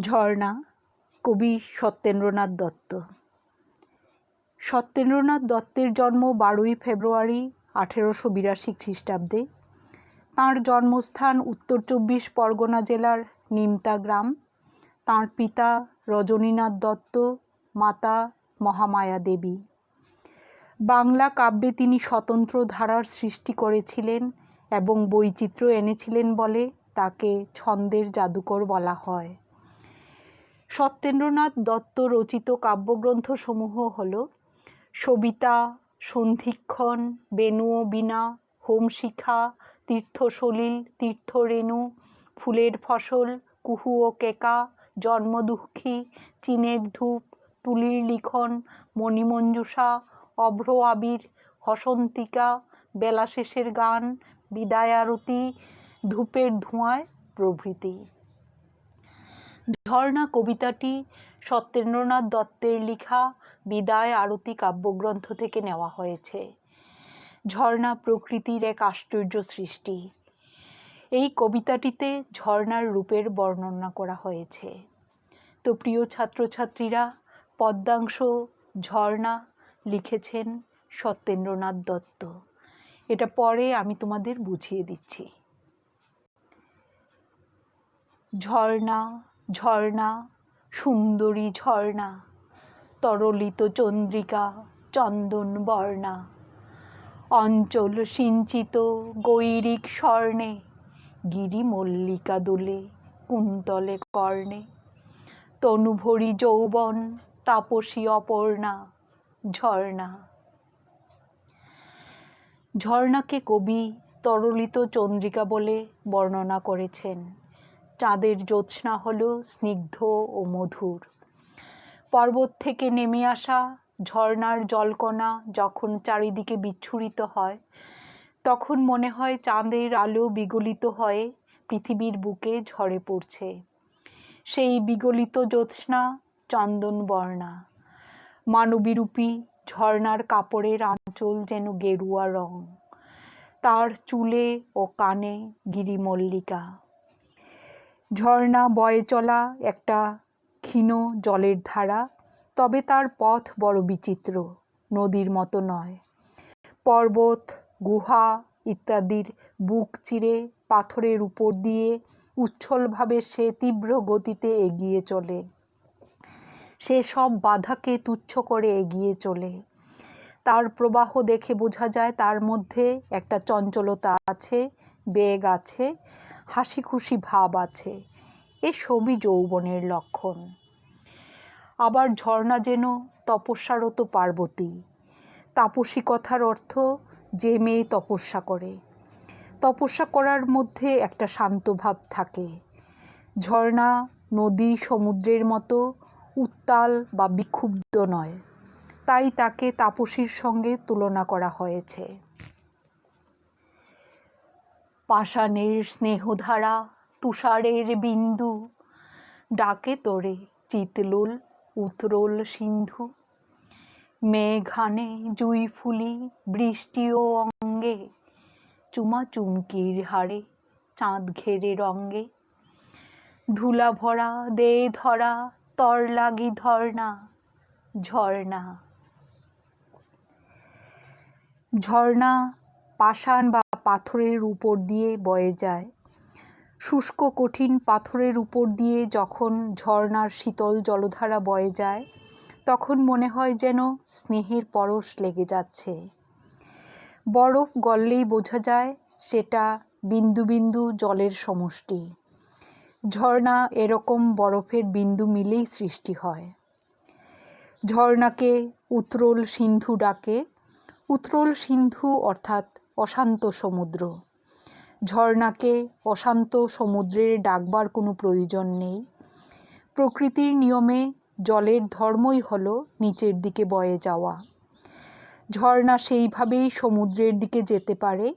ঝর্ণা, কবি সত্যেন্দ্রনাথ দত্ত। সত্যেন্দ্রনাথ দত্তের জন্ম বারোই ফেব্রুয়ারি আঠেরোশো বিরাশি খ্রিস্টাব্দে। তাঁর জন্মস্থান উত্তর চব্বিশ পরগনা জেলার নিমতা গ্রাম। তাঁর পিতা রজনীনাথ দত্ত, মাতা মহামায়া দেবী। বাংলা কাব্যে তিনি স্বতন্ত্র ধারার সৃষ্টি করেছিলেন এবং বৈচিত্র্য এনেছিলেন বলে তাকে ছন্দের জাদুকর বলা হয়। সত্যেন্দ্রনাথ দত্ত রচিত কাব্যগ্রন্থসমূহ হল সবিতা, সন্ধিক্ষণ বেণু ও বীণা, হোমশিখা, তীর্থসলিল, তীর্থরেণু, ফুলের ফসল, কুহু ও কেকা, জন্মদুঃখী, চীনের ধূপ, তুলির লিখন, মণিমঞ্জুষা, অভ্র আবির, হসন্তিকা, বেলাশেষের গান বিদায় আরতি ধূপের ধোঁয়ায় প্রভৃতি। ঝর্ণা কবিতাটি সত্যেন্দ্রনাথ দত্তের লেখা বিদায় আরতি কাব্যগ্রন্থ থেকে নেওয়া হয়েছে। ঝর্ণা প্রকৃতির এক আশ্চর্য সৃষ্টি। এই কবিতাটিতে ঝর্ণার রূপের বর্ণনা করা হয়েছে। তো প্রিয় ছাত্রছাত্রীরা, পদ্মাংশ ঝর্ণা লিখেছেন সত্যেন্দ্রনাথ দত্ত। এটা পরে আমি তোমাদের বুঝিয়ে দিচ্ছি। ঝর্ণা ঝর্ণা, সুন্দরী ঝর্ণা, তরলিত চন্দ্রিকা, চন্দন বর্ণা। অঞ্চল সিঞ্চিত গৈরিক স্বর্ণে গিরি মল্লিকা দোলে কুন্তলে কর্ণে। তনুভরি যৌবন, তাপসী অপর্ণা, ঝর্ণা। ঝর্ণাকে কবি তরলিত চন্দ্রিকা বলে বর্ণনা করেছেন। চাঁদের জ্যোৎস্না হল স্নিগ্ধ ও মধুর। পর্বত থেকে নেমে আসা ঝর্ণার জলকণা যখন চারিদিকে বিচ্ছুরিত হয়, তখন মনে হয় চাঁদের আলো বিগলিত হয়ে পৃথিবীর বুকে ঝরে পড়ছে। সেই বিগলিত জ্যোৎস্না, চন্দন বর্ণা। মানবীরূপী ঝর্ণার কাপড়ের আঁচল যেন গেরুয়া রং। তার চুলে ও কানে গিরিমল্লিকা। ঝর্ণা বয়ে চলা একটা ক্ষীণ জলের ধারা, তবে তার পথ বড় বিচিত্র, নদীর মতো নয়। পর্বত, গুহা ইত্যাদির বুক চিরে পাথরের উপর দিয়ে উচ্ছলভাবে সে তীব্র গতিতে এগিয়ে চলে। সে সব বাধাকে তুচ্ছ করে এগিয়ে চলে। তার প্রবাহ দেখে বোঝা যায় তার মধ্যে একটা চঞ্চলতা আছে, বেগ আছে হাসি খুশি ভাব আছে। এ সবই যৌবনের লক্ষণ। আবার ঝর্ণা যেন তপস্যারত পার্বতী। তাপসী কথার অর্থ, যে মেয়ে তপস্যা করে। তপস্যা করার মধ্যে একটা শান্ত ভাব থাকে। ঝর্ণা নদী সমুদ্রের মতো উত্তাল বা বিক্ষুব্ধ নয়। তাই তাকে তাপসীর সঙ্গে তুলনা করা হয়েছে। পাষাণের স্নেহধারা, তুষারের বিন্দু, ডাকে তোরে চিতলুল, উতরোল সিন্ধু। মেঘানে জুই ফুলি, বৃষ্টি ও অঙ্গে, চুমা চুমকির হাড়ে চাঁদ ঘেরে রঙ্গে। ধুলা ভরা দে ধরা, তর লাগি ধর্ণা, ঝর্ণা। ঝর্ণা, পাষাণ বা পাথরের উপর দিয়ে বয়ে যায়। শুষ্ক, কঠিন পাথরের উপর দিয়ে যখন ঝর্ণার শীতল জলধারা বয়ে যায়, তখন মনে হয় যেন স্নেহের পরশ লেগে যাচ্ছে। বরফ গললেই বোঝা যায় সেটা বিন্দু বিন্দু জলের সমষ্টি। ঝর্ণা এরকম বরফের বিন্দু মিলেই সৃষ্টি হয়। ঝর্ণাকে উত্রল সিন্ধু ডাকে উত্রল সিন্ধু অর্থাৎ অশান্ত সমুদ্র। ঝর্ণাকে অশান্ত সমুদ্রের ডাকবার কোনো প্রয়োজন নেই। প্রকৃতির নিয়মে জলের ধর্মই হলো নিচের দিকে বয়ে যাওয়া। ঝর্ণা সেইভাবেই সমুদ্রের দিকে যেতে পারে,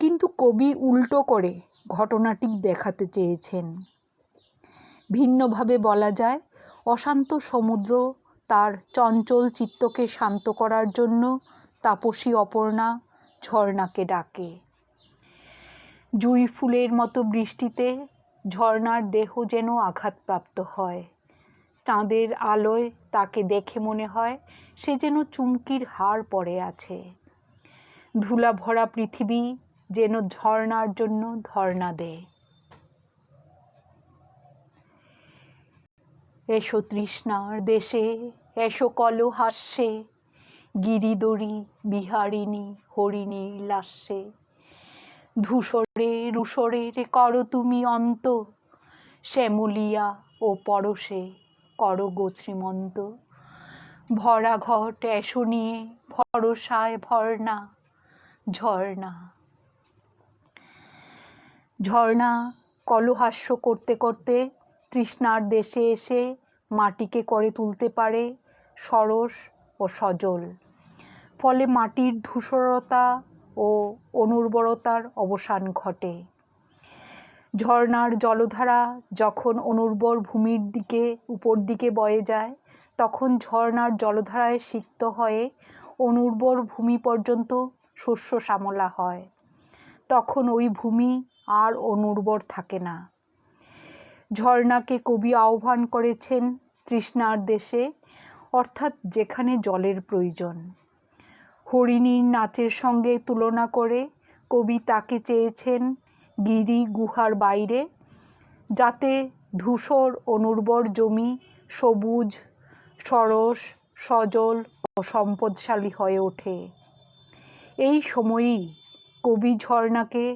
কিন্তু কবি উল্টো করে ঘটনাটি দেখাতে চেয়েছেন। ভিন্নভাবে বলা যায়, অশান্ত সমুদ্র তার চঞ্চল চিত্তকে শান্ত করার জন্য তাপসী অপর্ণা ঝর্ণাকে ডাকে। জুঁই ফুলের মতো বৃষ্টিতে ঝর্ণার দেহ যেন আঘাতপ্রাপ্ত হয়। চাঁদের আলোয় তাকে দেখে মনে হয় সে যেন চুমকির হার পড়ে আছে। ধুলা ভরা পৃথিবী যেন ঝর্ণার জন্য ধর্ণা দেয়। এসো তৃষ্ণার দেশে, এসো কল হাস্যে গিরিদরি, বিহারিণী হরিণীর লাস্যে ধূসরে রুসরের করো তুমি অন্ত। শ্যামলিয়া ও পরশে করো গো শ্রীমন্ত। ভরা ঘট এসো নিয়ে, ভরসায় ভরনা ঝর্ণা ঝর্ণা কলহাস্য করতে করতে তৃষ্ণার দেশে এসে মাটিকে করে তুলতে পারে সরস ও সজল। ফলে মাটির ধূসরতা ও অনুর্বরতার অবসান ঘটে। ঝর্ণার জলধারা যখন অনুর্বর ভূমির দিকে, উপর দিকে বয়ে যায়, তখন ঝর্ণার জলধারায় সিক্ত হয়ে অনুর্বর ভূমি পর্যন্ত শস্য শ্যামলা হয়। তখন ওই ভূমি আর অনুর্বর থাকে না। ঝর্ণাকে কবি আহ্বান করেছেন তৃষ্ণার দেশে, অর্থাৎ যেখানে জলের প্রয়োজন। হরিণীর নাচের সঙ্গে তুলনা করে কবি তাকে চেয়েছেন গিরি গুহার বাইরে, যাতে ধূসর অনুর্বর জমি সবুজ, সরস, সজল ও সম্পদশালী হয়ে ওঠে। এই সময়েই কবি ঝর্ণাকে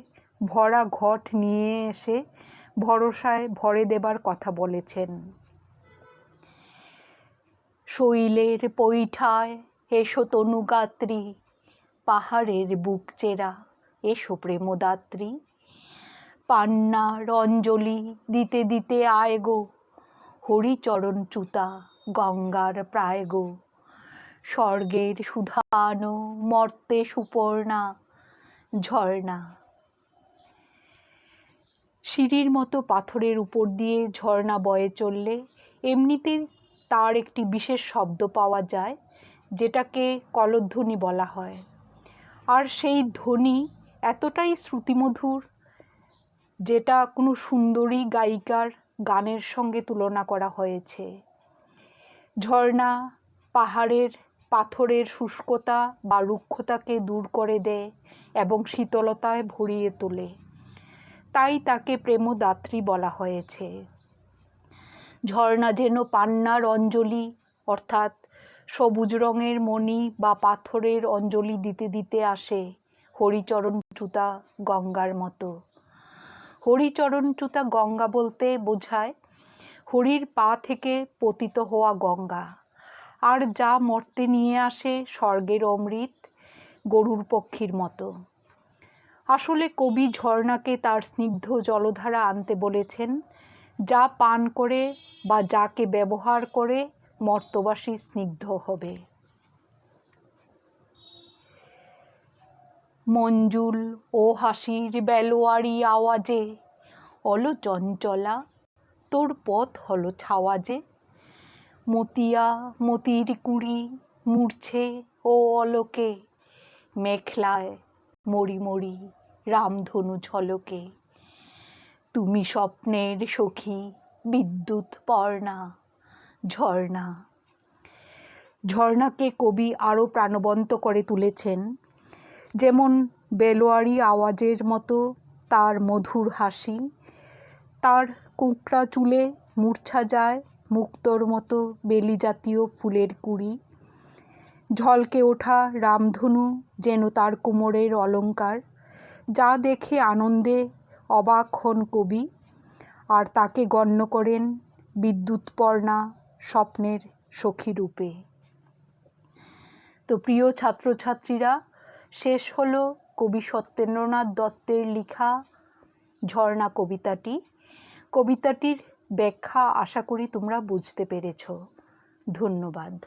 ভরা ঘট নিয়ে এসে ভরসায় ভরে দেবার কথা বলেছেন। শৈলের পৈঠায় এসো তনুগাত্রী পাহাড়ের বুক চেরা, এসো প্রেমদাত্রী। পান্নার অঞ্জলি দিতে দিতে আয় গো, হরিচরণ চুতা গঙ্গার প্রায় গো। স্বর্গের সুধানো মর্তে সুপর্ণা, ঝর্ণা। সিঁড়ির মতো পাথরের উপর দিয়ে ঝর্ণা বয়ে চললে এমনিতে তার একটি বিশেষ শব্দ পাওয়া যায় যেটাকে কলধ্বনি বলা হয়। আর সেই ধ্বনি এতটাই শ্রুতিমধুর যেটা কোনো সুন্দরী গায়িকার গানের সঙ্গে তুলনা করা হয়েছে। ঝর্ণা, পাহাড়ের, পাথরের শুষ্কতা বা রুক্ষতাকে দূর করে দেয় এবং শীতলতায় ভরিয়ে তোলে। তাই তাকে প্রেমদাত্রী বলা হয়েছে। ঝর্ণা যেন পান্নার অঞ্জলি, অর্থাৎ সবুজ রঙের মণি বা পাথরের অঞ্জলি দিতে দিতে আসে হরিচরণচ্যুতা গঙ্গার মতো। হরিচরণচ্যুতা গঙ্গা বলতে বোঝায় হরির পা থেকে পতিত হওয়া গঙ্গা। আর যা মর্তে নিয়ে আসে স্বর্গের অমৃত গরুর পক্ষীর মতো। আসলে কবি ঝর্ণাকে তার স্নিগ্ধ জলধারা আনতে বলেছেন, যা পান করে বা যাকে ব্যবহার করে মর্তবাসী স্নিগ্ধ হবে। মঞ্জুল ও হাসির বেলোয়ারি আওয়াজে অলো চঞ্চলা তোর পথ হলো ছাওয়াজে। মতিয়া মতির কুড়ি মূর্ছে ও অলোকে মেখলায় মরি মরি রামধনু ঝলকে। তুমি স্বপ্নের সখী, বিদ্যুৎ পর্ণা ঝর্ণা। ঝর্ণাকে কবি আরও প্রাণবন্ত করে তুলেছেন, যেমন বেলোয়ারি আওয়াজের মতো তার মধুর হাসি। তার কুঁকড়া চুলে মূর্ছা যায় মুক্তর মতো বেলি জাতীয় ফুলের কুড়ি। ঝলকে ওঠা রামধনু যেন তার কোমরের অলঙ্কার, যা দেখে আনন্দে অবাক হন কবি। আর তাকে গণ্য করেন বিদ্যুৎপর্ণা স্বপ্নের সখী রূপে। তো প্রিয় ছাত্রছাত্রীরা, শেষ হল কবি সত্যেন্দ্রনাথ দত্তের লিখা ঝর্ণা কবিতাটি। কবিতাটির ব্যাখ্যা আশা করি তোমরা বুঝতে পেরেছ। ধন্যবাদ।